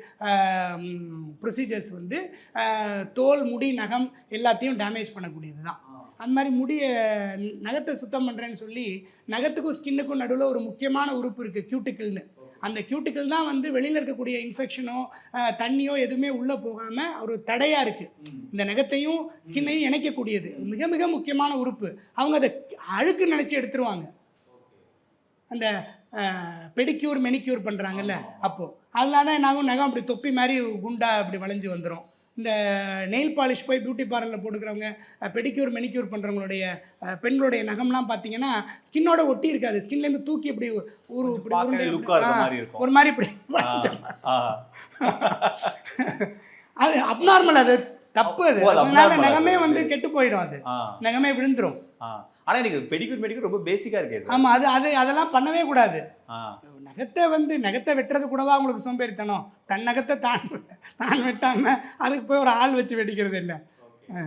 ப்ரொசீஜர்ஸ் வந்து தோல் முடி நகம் எல்லாத்தையும் டேமேஜ் பண்ணக்கூடியது தான் அந்த மாதிரி முடிய நகத்தை சுத்தம் பண்ணுறேன்னு சொல்லி நகத்துக்கும் ஸ்கின்னுக்கும் நடுவில் ஒரு முக்கியமான உறுப்பு இருக்குது கியூட்டிக்கல்னு அந்த கியூட்டிக்கல் தான் வந்து வெளியில் இருக்கக்கூடிய இன்ஃபெக்ஷனோ தண்ணியோ எதுவுமே உள்ளே போகாமல் ஒரு தடையாக இருக்குது இந்த நகத்தையும் ஸ்கின்னையும் இணைக்கக்கூடியது. மிக மிக முக்கியமான உறுப்பு. அவங்க அதை அழுக்கு நினச்சி எடுத்துருவாங்க. அந்த பெடிக்யூர் மெனிக்யூர் பண்ணுறாங்கல்ல அப்போது அதனால தான் என்னாகும்? நகம் அப்படி தொப்பி மாதிரி குண்டா அப்படி வளைஞ்சு வந்துடும் இந்த நெயில் பாலிஷ் போய் பியூட்டி பார்லரில் போட்டுக்கிறவங்க பெடிக்யூர் மெனிக்யூர் பண்ணுறவங்களுடைய பெண்களுடைய நகம்லாம் பார்த்தீங்கன்னா ஸ்கின்னோட ஒட்டி இருக்காது. ஸ்கின்லேருந்து தூக்கி இப்படி ஒரு ஒரு மாதிரி இப்படி. அது அப்நார்மல் அது. தப்பு அது. அதனால நகமே. வந்து கெட்டு போயிடும் அது. நகமே விழுந்துரும். ஆனா எனக்கு பெடிக்கூர் மெடிக்கூர் ரொம்ப பேசிக்கா இருக்கே ஆமா அது அது அதெல்லாம் பண்ணவே கூடாது. நகத்தை வந்து நகத்தை வெட்டுறது கூடவா உங்களுக்கு சோம்பேறித்தனம்? தன் நகத்தை தான் தான் வெட்டாம அதுக்கு போய் ஒரு ஆள் வச்சு வெட்டிக்கிறது என்ன? ஆ.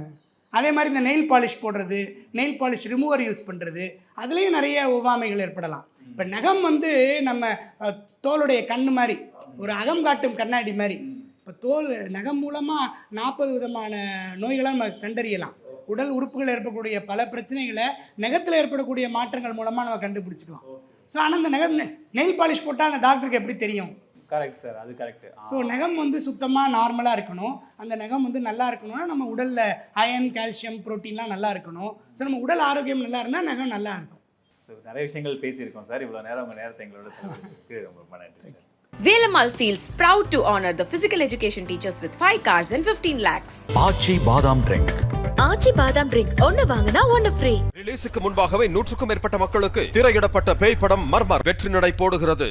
அதே மாதிரி இந்த நெயில் பாலிஷ் போடுறது நெயில் பாலிஷ் ரிமூவர் யூஸ் பண்ணுறது அதுலேயும் நிறைய ஒவ்வாமைகள் ஏற்படலாம். இப்போ நகம் வந்து நம்ம தோலுடைய கண்ணு மாதிரி ஒரு அகம் காட்டும் கண்ணாடி மாதிரி. இப்போ தோல் நகம் மூலமாக நாற்பது விதமான நோய்களை நம்ம கண்டறியலாம். உடல் உறுப்புகள் ஏற்படக்கூடிய பல பிரச்சனைகளை நகத்தில் ஏற்படக்கூடிய மாற்றங்கள் மூலமாக நம்ம கண்டுபிடிச்சிக்கலாம். ஸோ ஆனால் அந்த நகம் நெயில் பாலிஷ் போட்டால் அந்த டாக்டருக்கு எப்படி தெரியும்? கரெக்ட் சார் அது கரெக்ட் ஸோ நகம் வந்து சுத்தமாக நார்மலாக இருக்கணும். அந்த நகம் வந்து நல்லா இருக்கணும்னா நம்ம உடலில் அயன் கால்சியம் புரோட்டீன்லாம் நல்லா இருக்கணும். ஸோ நம்ம உடல் ஆரோக்கியம் நல்லா இருந்தால் நகம் நல்லா இருக்கும். ஸோ நிறைய விஷயங்கள் பேசியிருக்கோம் சார் இவ்வளவு நேரம் உங்க நேரத்தை எங்களோட செலவழிச்சதுக்கு ரொம்ப ரொம்ப நன்றி sir Velamal feels proud to honor the physical education teachers with 5 cars and 15 lakhs. Aachi Badam drink Aachi பாதாம் ட்ரிங்க் ஒன்னு வாங்கினா ஒன்னு ஃப்ரீ ரிலீஸுக்கு முன்பாகவே நூற்றுக்கும் மேற்பட்ட மக்களுக்கு திரையிடப்பட்ட பேய் படம் மர்மர் வெற்றி நடை போடுகிறது.